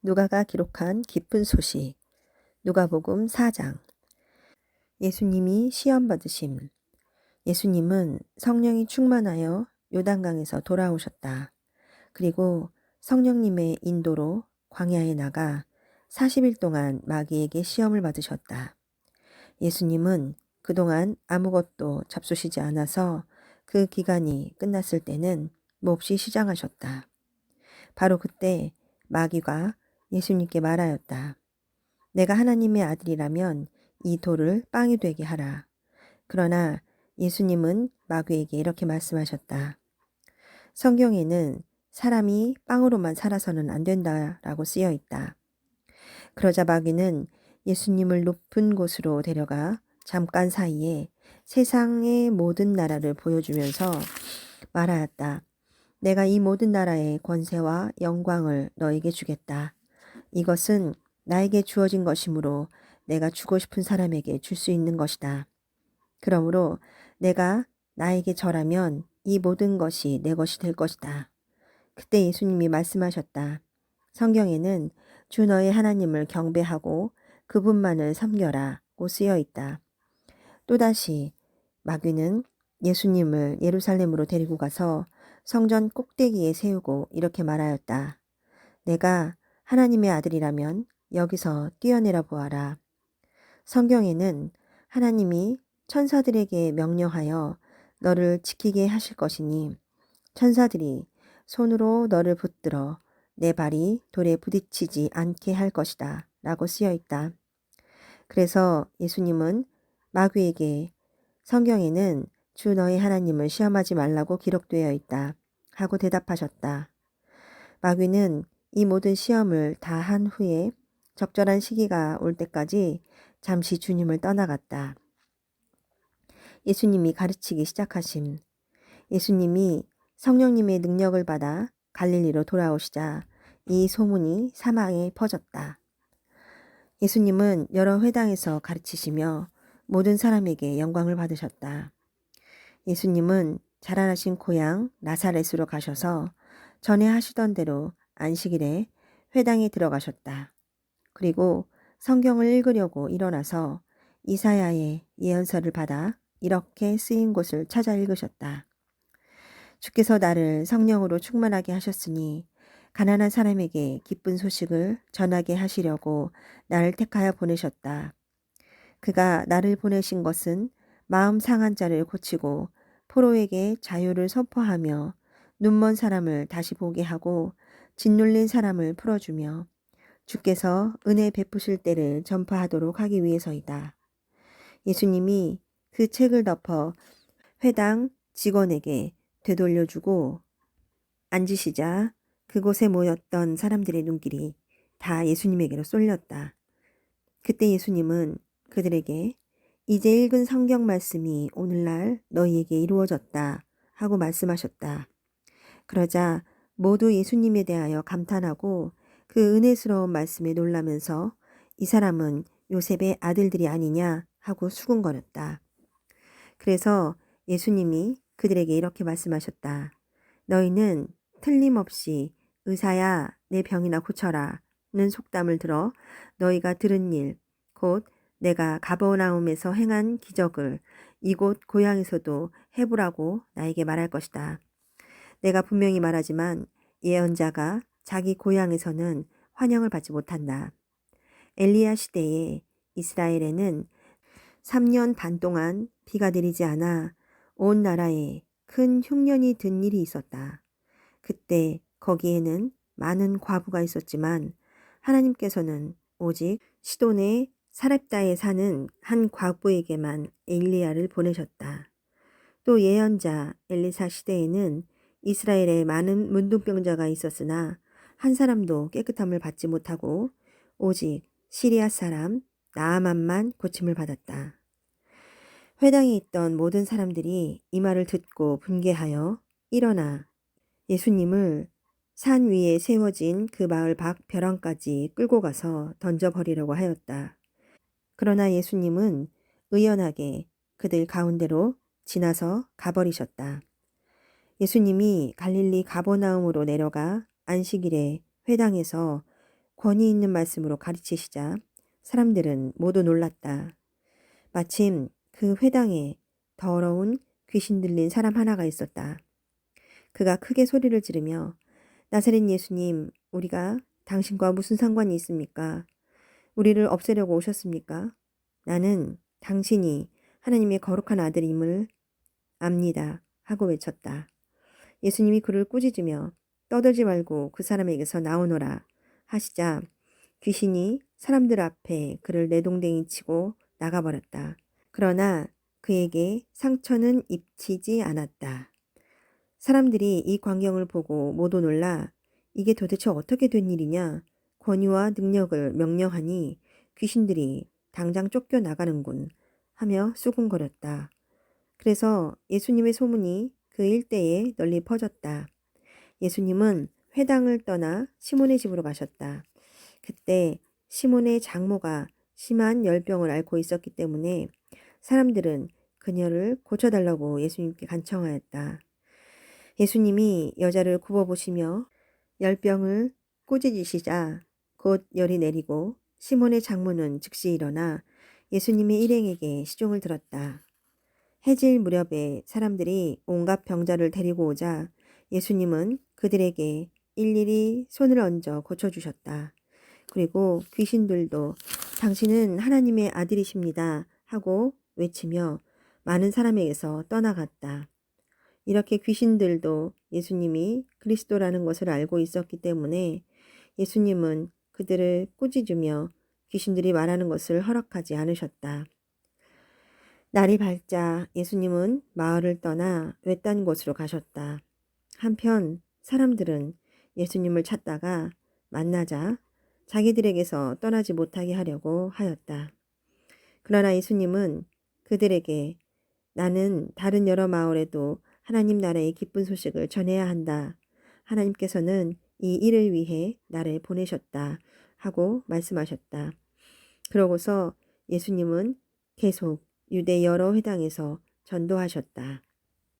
누가가 기록한 기쁜 소식. 누가복음 4장. 예수님이 시험 받으심. 예수님은 성령이 충만하여 요단강에서 돌아오셨다. 그리고 성령님의 인도로 광야에 나가 40일 동안 마귀에게 시험을 받으셨다. 예수님은 그동안 아무것도 잡수시지 않아서 그 기간이 끝났을 때는 몹시 시장하셨다. 바로 그때 마귀가 예수님께 말하였다. 내가 하나님의 아들이라면 이 돌을 빵이 되게 하라. 그러나 예수님은 마귀에게 이렇게 말씀하셨다. 성경에는 사람이 빵으로만 살아서는 안 된다라고 쓰여 있다. 그러자 마귀는 예수님을 높은 곳으로 데려가 잠깐 사이에 세상의 모든 나라를 보여주면서 말하였다. 내가 이 모든 나라의 권세와 영광을 너에게 주겠다. 이것은 나에게 주어진 것이므로 내가 주고 싶은 사람에게 줄 수 있는 것이다. 그러므로 내가 나에게 절하면 이 모든 것이 내 것이 될 것이다. 그때 예수님이 말씀하셨다. 성경에는 주 너의 하나님을 경배하고 그분만을 섬겨라고 쓰여 있다. 또다시 마귀는 예수님을 예루살렘으로 데리고 가서 성전 꼭대기에 세우고 이렇게 말하였다. 내가 하나님의 아들이라면 여기서 뛰어내려 보아라. 성경에는 하나님이 천사들에게 명령하여 너를 지키게 하실 것이니 천사들이 손으로 너를 붙들어 내 발이 돌에 부딪히지 않게 할 것이다. 라고 쓰여 있다. 그래서 예수님은 마귀에게 성경에는 주 너의 하나님을 시험하지 말라고 기록되어 있다. 하고 대답하셨다. 마귀는 이 모든 시험을 다 한 후에 적절한 시기가 올 때까지 잠시 주님을 떠나갔다. 예수님이 가르치기 시작하심. 예수님이 성령님의 능력을 받아 갈릴리로 돌아오시자 이 소문이 사망에 퍼졌다. 예수님은 여러 회당에서 가르치시며 모든 사람에게 영광을 받으셨다. 예수님은 자라나신 고향 나사렛으로 가셔서 전에 하시던 대로 안식일에 회당에 들어가셨다. 그리고 성경을 읽으려고 일어나서 이사야의 예언서를 받아 이렇게 쓰인 곳을 찾아 읽으셨다. 주께서 나를 성령으로 충만하게 하셨으니 가난한 사람에게 기쁜 소식을 전하게 하시려고 나를 택하여 보내셨다. 그가 나를 보내신 것은 마음 상한 자를 고치고 포로에게 자유를 선포하며 눈먼 사람을 다시 보게 하고 짓눌린 사람을 풀어주며 주께서 은혜 베푸실 때를 전파하도록 하기 위해서이다. 예수님이 그 책을 덮어 회당 직원에게 되돌려주고 앉으시자 그곳에 모였던 사람들의 눈길이 다 예수님에게로 쏠렸다. 그때 예수님은 그들에게 이제 읽은 성경 말씀이 오늘날 너희에게 이루어졌다 하고 말씀하셨다. 그러자 모두 예수님에 대하여 감탄하고 그 은혜스러운 말씀에 놀라면서 이 사람은 요셉의 아들들이 아니냐 하고 수군거렸다. 그래서 예수님이 그들에게 이렇게 말씀하셨다. 너희는 틀림없이 의사야 내 병이나 고쳐라 는 속담을 들어 너희가 들은 일, 곧 내가 가버나움에서 행한 기적을 이곳 고향에서도 해보라고 나에게 말할 것이다. 내가 분명히 말하지만 예언자가 자기 고향에서는 환영을 받지 못한다. 엘리야 시대에 이스라엘에는 3년 반 동안 비가 내리지 않아 온 나라에 큰 흉년이 든 일이 있었다. 그때 거기에는 많은 과부가 있었지만 하나님께서는 오직 시돈의 사렙다에 사는 한 과부에게만 엘리야를 보내셨다. 또 예언자 엘리사 시대에는 이스라엘에 많은 문둥병자가 있었으나 한 사람도 깨끗함을 받지 못하고 오직 시리아 사람 나아만만 고침을 받았다. 회당에 있던 모든 사람들이 이 말을 듣고 분개하여 일어나 예수님을 산 위에 세워진 그 마을 밖 벼랑까지 끌고 가서 던져버리려고 하였다. 그러나 예수님은 의연하게 그들 가운데로 지나서 가버리셨다. 예수님이 갈릴리 가보나움으로 내려가 안식일에 회당에서 권위 있는 말씀으로 가르치시자 사람들은 모두 놀랐다. 마침 그 회당에 더러운 귀신 들린 사람 하나가 있었다. 그가 크게 소리를 지르며 나사렛 예수님, 우리가 당신과 무슨 상관이 있습니까? 우리를 없애려고 오셨습니까? 나는 당신이 하나님의 거룩한 아들임을 압니다. 하고 외쳤다. 예수님이 그를 꾸짖으며 떠들지 말고 그 사람에게서 나오너라 하시자 귀신이 사람들 앞에 그를 내동댕이 치고 나가버렸다. 그러나 그에게 상처는 입히지 않았다. 사람들이 이 광경을 보고 모두 놀라 이게 도대체 어떻게 된 일이냐 권위와 능력을 명령하니 귀신들이 당장 쫓겨나가는군 하며 수군거렸다. 그래서 예수님의 소문이 그 일대에 널리 퍼졌다. 예수님은 회당을 떠나 시몬의 집으로 가셨다. 그때 시몬의 장모가 심한 열병을 앓고 있었기 때문에 사람들은 그녀를 고쳐달라고 예수님께 간청하였다. 예수님이 여자를 굽어보시며 열병을 꾸짖으시자 곧 열이 내리고 시몬의 장모는 즉시 일어나 예수님의 일행에게 시종을 들었다. 해질 무렵에 사람들이 온갖 병자를 데리고 오자 예수님은 그들에게 일일이 손을 얹어 고쳐주셨다. 그리고 귀신들도 당신은 하나님의 아들이십니다 하고 외치며 많은 사람에게서 떠나갔다. 이렇게 귀신들도 예수님이 그리스도라는 것을 알고 있었기 때문에 예수님은 그들을 꾸짖으며 귀신들이 말하는 것을 허락하지 않으셨다. 날이 밝자 예수님은 마을을 떠나 외딴 곳으로 가셨다. 한편 사람들은 예수님을 찾다가 만나자 자기들에게서 떠나지 못하게 하려고 하였다. 그러나 예수님은 그들에게 나는 다른 여러 마을에도 하나님 나라의 기쁜 소식을 전해야 한다. 하나님께서는 이 일을 위해 나를 보내셨다. 하고 말씀하셨다. 그러고서 예수님은 계속 유대 여러 회당에서 전도하셨다.